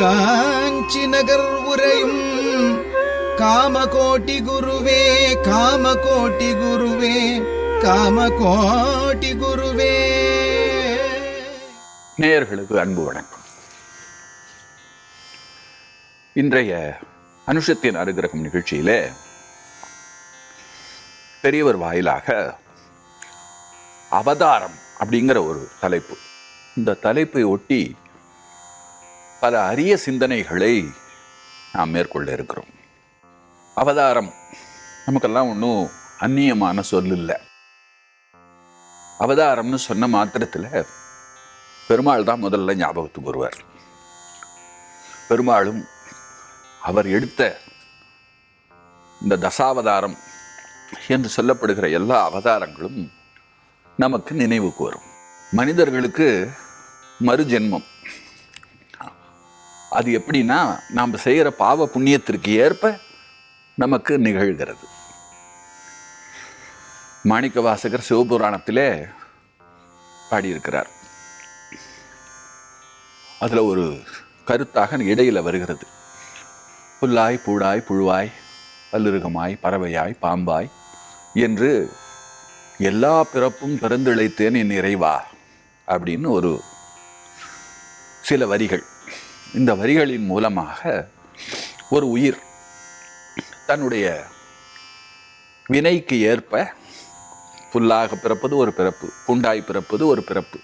காஞ்சி நகர் உரையும் காமகோட்டி குருவே காமகோட்டி குருவே காமகோட்டி குருவே. நேயர்களுக்கு அன்பு வணக்கம். இன்றைய அனுஷத்தின் அனுகிரகம் நிகழ்ச்சியிலே பெரியவர் வாயிலாக அவதாரம் அப்படிங்கிற ஒரு தலைப்பு. இந்த தலைப்பை ஒட்டி பல அரிய சிந்தனைகளை நாம் மேற்கொள்ள இருக்கிறோம். அவதாரம். நமக்கெல்லாம் ஒன்றும் அந்நியமான சொல் இல்லை. அவதாரம்னு சொன்ன மாத்திரத்தில் பெருமாள் தான் முதல்ல ஞாபகத்துக்கு வருவார். பெருமாளும் அவர் எடுத்த இந்த தசாவதாரம் என்று சொல்லப்படுகிற எல்லா அவதாரங்களும் நமக்கு நினைவுக்கு வரும். மனிதர்களுக்கு மறுஜென்மம். அது எப்படின்னா நாம் செய்கிற பாவ புண்ணியத்திற்கு ஏற்ப நமக்கு நிகழ்கிறது. மாணிக்க வாசகர் சிவபுராணத்திலே பாடியிருக்கிறார். அதில் ஒரு கருத்தாக இடையில வருகிறது. புல்லாய் பூடாய் புழுவாய் பல்லுருகமாய் பறவையாய் பாம்பாய் என்று எல்லா பிறப்பும் பிறந்திழைத்தேன் என் இறைவா அப்படின்னு ஒரு சில வரிகள். இந்த வரிகளின் மூலமாக ஒரு உயிர் தன்னுடைய வினைக்கு ஏற்ப புல்லாக பிறப்பது ஒரு பிறப்பு புண்டாய் பிறப்பது ஒரு பிறப்பு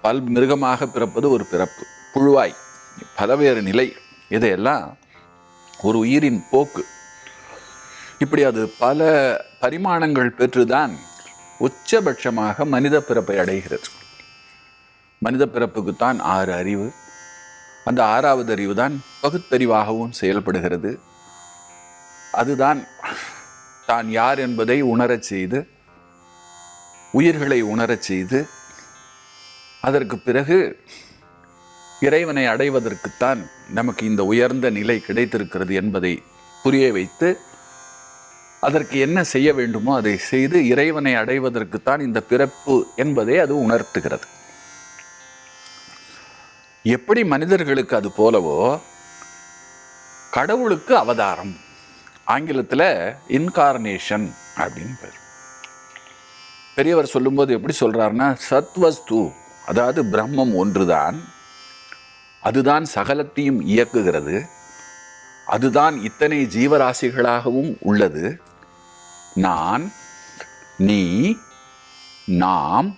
பல் மிருகமாக பிறப்பது ஒரு பிறப்பு புழுவாய் பலவேறு நிலை இதையெல்லாம் ஒரு உயிரின் போக்கு. இப்படி அது பல பரிமாணங்கள் பெற்றுதான் உச்சபட்சமாக மனித பிறப்பை அடைகிறது. மனித பிறப்புக்குத்தான் ஆறு அறிவு அந்த ஆறாவது அறிவு தான் பகுத்தறிவாகவும் செயல்படுகிறது. அதுதான் தான் யார் என்பதை உணரச் செய்து உயிர்களை உணரச் செய்து அதற்கு பிறகு இறைவனை அடைவதற்குத்தான் நமக்கு இந்த உயர்ந்த நிலை கிடைத்திருக்கிறது என்பதை புரிய வைத்து அதற்கு என்ன செய்ய வேண்டுமோ அதை செய்து இறைவனை அடைவதற்குத்தான் இந்த பிறப்பு என்பதை அது உணர்த்துகிறது. எப்படி மனிதர்களுக்கு அது போலவோ கடவுளுக்கு அவதாரம். ஆங்கிலத்தில் இன்கார்னேஷன் அப்படின்னு பேர். பெரியவர் சொல்லும்போது எப்படி சொல்றாருன்னா சத்வஸ்து அதாவது பிரம்மம் ஒன்றுதான் அதுதான் சகலத்தையும் இயக்குகிறது அதுதான் இத்தனை ஜீவராசிகளாகவும் உள்ளது. நான் நீ நாம்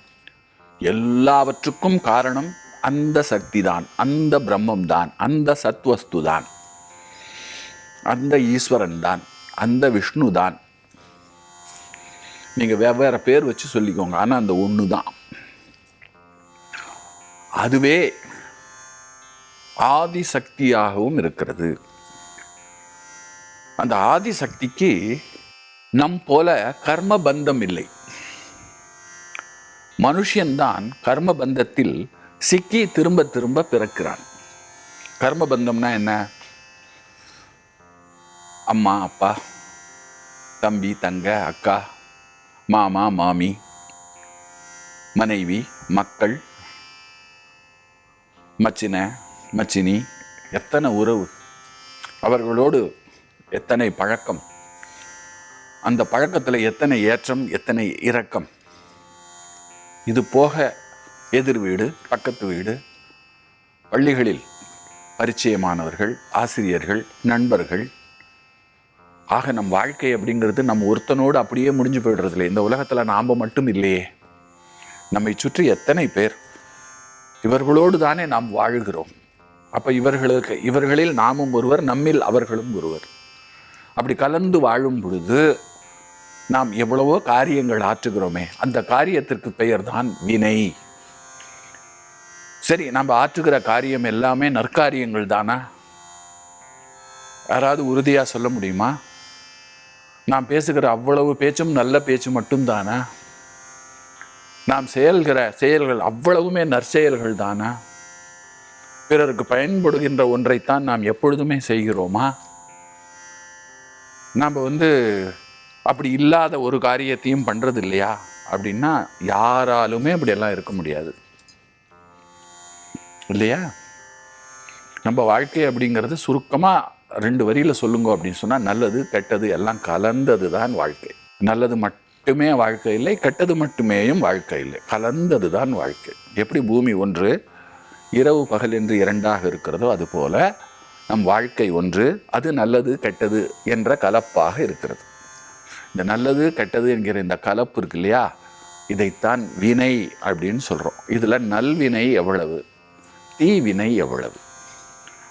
எல்லாவற்றுக்கும் காரணம் அந்த சக்தி தான் அந்த பிரம்மம் தான் அந்த சத்வஸ்து தான் அந்த ஈஸ்வரன் தான் அந்த விஷ்ணு தான் நீங்க வெவ்வேறு பேர் வச்சு சொல்லிக்கோங்க ஆனால் அந்த ஒன்று தான் அதுவே ஆதிசக்தியாகவும் இருக்கிறது. அந்த ஆதிசக்திக்கு நம் போல கர்ம பந்தம் இல்லை. மனுஷன்தான் கர்ம பந்தத்தில் சிக்கி திரும்ப திரும்ப பிறக்கிறான். கர்மபந்தம்னா என்ன? அம்மா அப்பா தம்பி தங்க அக்கா மாமா மாமி மனைவி மக்கள் மச்சின மச்சினி எத்தனை உறவு? அவர்களோடு எத்தனை பழக்கம்? அந்த பழக்கத்தில் எத்தனை ஏற்றம் எத்தனை இரக்கம்? இது போக எதிர் வீடு பக்கத்து வீடு பள்ளிகளில் பரிச்சயமானவர்கள் ஆசிரியர்கள் நண்பர்கள். ஆக நம் வாழ்க்கை அப்படிங்கிறது நம்ம ஒருத்தனோடு அப்படியே முடிஞ்சு போயிடுறது இல்லை இந்த உலகத்தில் நாம் மட்டும் இல்லையே. நம்மை சுற்றி எத்தனை பேர்? இவர்களோடு தானே நாம் வாழ்கிறோம். அப்போ இவர்களுக்கு இவர்களில் நாமும் ஒருவர் நம்மில் அவர்களும் ஒருவர். அப்படி கலந்து வாழும் பொழுது நாம் எவ்வளவோ காரியங்கள் ஆற்றுகிறோமே. அந்த காரியத்திற்கு பெயர் தான் வினை. சரி நம்ம ஆற்றுகிற காரியம் எல்லாமே நற்காரியங்கள் தானா? யாராவது உறுதியாக சொல்ல முடியுமா? நாம் பேசுகிற அவ்வளவு பேச்சும் நல்ல பேச்சு மட்டும்தானா நாம் செயல்கிற செயல்கள் அவ்வளவுமே நற்செயல்கள் தானா? பிறருக்கு பயன்படுகின்ற ஒன்றைத்தான் நாம் எப்பொழுதுமே செய்கிறோமா? நாம் வந்து அப்படி இல்லாத ஒரு காரியத்தையும் பண்ணுறது இல்லையா அப்படின்னா யாராலுமே அப்படியெல்லாம் இருக்க முடியாது. இல்லையா? நம்ம வாழ்க்கை அப்படிங்கிறது சுருக்கமாக ரெண்டு வரியில் சொல்லுங்க அப்படின்னு சொன்னால் நல்லது கெட்டது எல்லாம் கலந்தது தான் வாழ்க்கை. நல்லது மட்டுமே வாழ்க்கை இல்லை கெட்டது மட்டுமேயும் வாழ்க்கை இல்லை. கலந்தது தான் வாழ்க்கை. எப்படி பூமி ஒன்று இரவு பகல் என்று இரண்டாக இருக்கிறதோ அதுபோல நம் வாழ்க்கை ஒன்று அது நல்லது கெட்டது என்ற கலப்பாக இருக்கிறது. இந்த நல்லது கெட்டது என்கிற இந்த கலப்பு இருக்கு இல்லையா? இதைத்தான் வினை அப்படின்னு சொல்கிறோம் இதில் நல்வினை எவ்வளவு? தீவினை எவ்வளவு?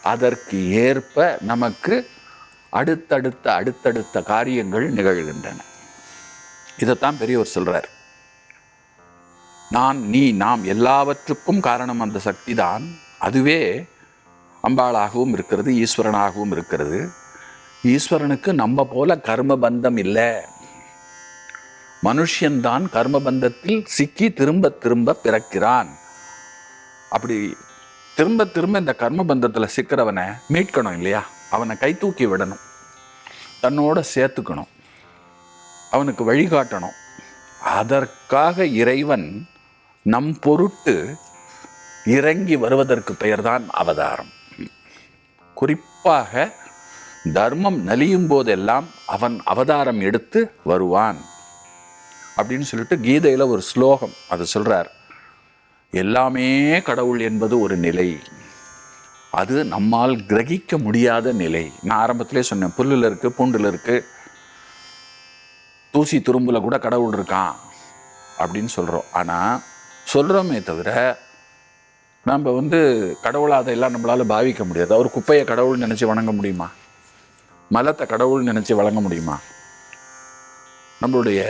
அதற்கு ஏற்ப நமக்கு அடுத்தடுத்த அடுத்தடுத்த காரியங்கள் நிகழ்கின்றன. இதைத்தான் பெரியவர் சொல்கிறார் நான் நீ நாம் எல்லாவற்றுக்கும் காரணம் அந்த சக்தி தான் அதுவே அம்பாளாகவும் இருக்கிறது ஈஸ்வரனாகவும் இருக்கிறது. ஈஸ்வரனுக்கு நம்ம போல கர்ம பந்தம் இல்லை. மனுஷன்தான் கர்ம பந்தத்தில் சிக்கி திரும்ப திரும்ப பிறக்கிறான். அப்படி திரும்ப திரும்ப இந்த கர்ம பந்தத்தில் சிக்கிறவனை மீட்கணும் இல்லையா? அவனை கை தூக்கி விடணும். தன்னோட சேர்த்துக்கணும். அவனுக்கு வழிகாட்டணும் அதற்காக இறைவன் நம் பொருட்டு இறங்கி வருவதற்கு பெயர்தான் அவதாரம். குறிப்பாக தர்மம் நலியும் போதெல்லாம் அவன் அவதாரம் எடுத்து வருவான். அப்படின்னு சொல்லிட்டு கீதையில் ஒரு ஸ்லோகம் அது சொல்கிறார் எல்லாமே கடவுள் என்பது ஒரு நிலை. அது நம்மால் கிரகிக்க முடியாத நிலை. நான் ஆரம்பத்திலே சொன்னேன் புல்லில் இருக்குது பூண்டில் இருக்குது தூசி துரும்பில் கூட கடவுள் இருக்கான் அப்படின்னு சொல்கிறோம் ஆனால் சொல்கிறோமே தவிர நம்ம வந்து கடவுளாக அதையெல்லாம் நம்மளால் பாவிக்க முடியாது. அவர் குப்பையை கடவுள் நினச்சி வணங்க முடியுமா? மலத்தை கடவுள் நினச்சி வழங்க முடியுமா? நம்மளுடைய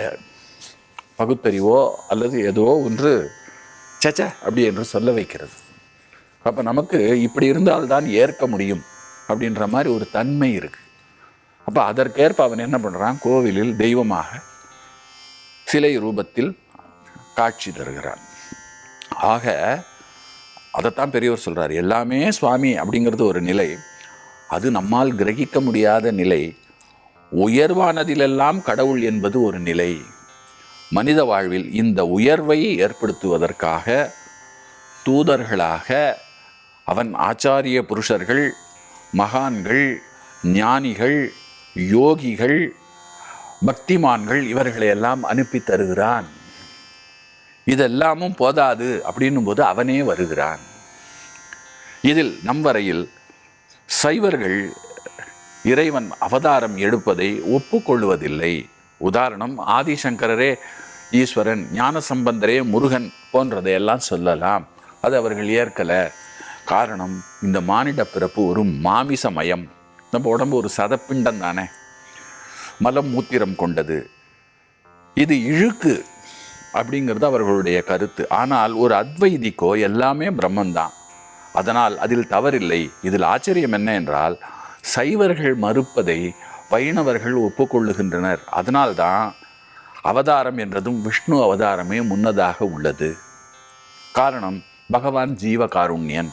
பகுத்தறிவோ அல்லது ஏதோ ஒன்று சச்ச. அப்படி என்று சொல்ல வைக்கிறது. அப்போ நமக்கு இப்படி இருந்தால்தான் ஏற்க முடியும் அப்படின்ற மாதிரி ஒரு தன்மை இருக்குது அப்போ அதற்கேற்ப அவன் என்ன பண்ணுறான் கோவிலில் தெய்வமாக சிலை ரூபத்தில் காட்சி தருகிறான். ஆக அதைத்தான் பெரியவர் சொல்கிறார் எல்லாமே சுவாமி அப்படிங்கிறது ஒரு நிலை. அது நம்மால் கிரகிக்க முடியாத நிலை. உயர்வானதிலெல்லாம் கடவுள் என்பது ஒரு நிலை. மனித வாழ்வில் இந்த உயர்வை ஏற்படுத்துவதற்காக தூதர்களாக அவன் ஆச்சாரிய புருஷர்கள் மகான்கள் ஞானிகள் யோகிகள் பக்திமான்கள் இவர்களை எல்லாம் அனுப்பி தருகிறான். இதெல்லாமும் போதாது அப்படின்னும் போது அவனே வருகிறான். இதில் நம் வரையில் சைவர்கள் இறைவன் அவதாரம் எடுப்பதை ஒப்புக்கொள்வதில்லை. உதாரணம் ஆதிசங்கரரே ஈஸ்வரன் ஞானசம்பந்தரே முருகன் போன்றதையெல்லாம் சொல்லலாம். அது அவர்கள் ஏற்கலை. காரணம் இந்த மானிட பிறப்பு ஒரு மாமிசமயம். நம்ம உடம்பு ஒரு சதப்பிண்டம் தானே. மலம் மூத்திரம் கொண்டது. இது இழுக்கு அப்படிங்கிறது அவர்களுடைய கருத்து. ஆனால் ஒரு அத்வைதிக்கோ எல்லாமே பிரம்மந்தான். அதனால் அதில் தவறில்லை. இதில் ஆச்சரியம் என்ன என்றால் சைவர்கள் மறுப்பதை வைணவர்கள் ஒப்புக்கொள்ளுகின்றனர். அதனால்தான் அவதாரம் என்றதும் விஷ்ணு அவதாரமே முன்னதாக உள்ளது. காரணம் பகவான் ஜீவகாருண்யன்.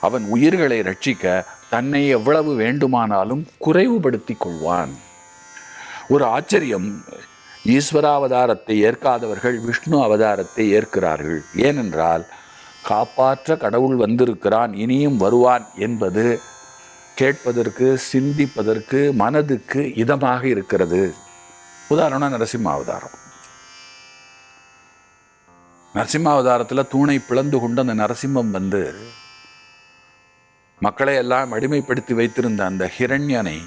அவன் உயிர்களை ரட்சிக்க தன்னை எவ்வளவு வேண்டுமானாலும் குறைவுபடுத்தி கொள்வான். ஒரு ஆச்சரியம் ஈஸ்வராவதாரத்தை ஏற்காதவர்கள் விஷ்ணு அவதாரத்தை ஏற்கிறார்கள். ஏனென்றால் காப்பாற்ற கடவுள் வந்திருக்கிறான் இனியும் வருவான் என்பது கேட்பதற்கு சிந்திப்பதற்கு மனதுக்கு இதமாக இருக்கிறது. உதாரணம் நரசிம்ம அவதாரம் நரசிம்ம அவதாரத்தில் தூணை பிளந்து கொண்டு அந்த நரசிம்மம் வந்து மக்களை எல்லாம் அடிமைப்படுத்தி வைத்திருந்த அந்த ஹிரண்யனை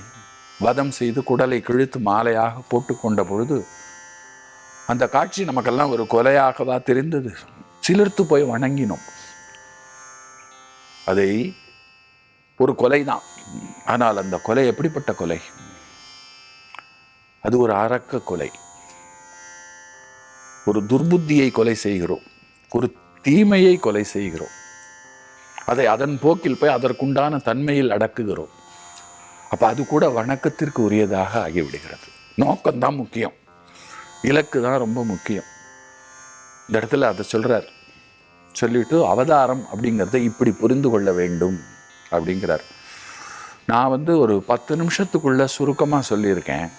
வதம் செய்து குடலை கிழித்து மாலையாக போட்டுக்கொண்ட பொழுது அந்த காட்சி நமக்கெல்லாம் ஒரு கொலையாகவா தெரிந்தது. சிலிர்த்து போய் வணங்கினோம். அதை ஒரு கொலை தான் ஆனால் அந்த கொலை எப்படிப்பட்ட கொலை? அது ஒரு அரக்க கொலை. ஒரு துர்புத்தியை கொலை செய்கிறோம். ஒரு தீமையை கொலை செய்கிறோம். அதை அதன் போக்கில் போய் அதற்குண்டான தன்மையில் அடக்குகிறோம். அப்போ அது கூட வணக்கத்திற்கு உரியதாக ஆகிவிடுகிறது. நோக்கம்தான் முக்கியம். இலக்கு தான் ரொம்ப முக்கியம். இந்த இடத்துல அதை சொல்றார். சொல்லிட்டு அவதாரம் அப்படிங்கிறத இப்படி புரிந்து கொள்ள வேண்டும். அப்படிங்கிறார். நான் வந்து ஒரு பத்து நிமிஷத்துக்குள்ள சுருக்கமாக சொல்லியிருக்கேன்.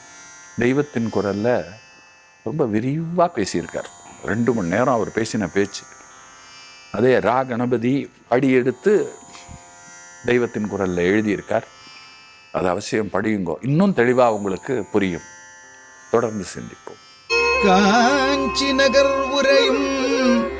தெய்வத்தின் குரல்ல ரொம்ப விரிவாக பேசியிருக்கார். ரெண்டு மணி நேரம் அவர் பேசின பேச்சு. அதே ரா கணபதி படி எடுத்து தெய்வத்தின் குரல்ல எழுதியிருக்கார். அது அவசியம் படியுங்கோ. இன்னும் தெளிவாக உங்களுக்கு புரியும். தொடர்ந்து சிந்திப்போம். காஞ்சி நகர் உரையும்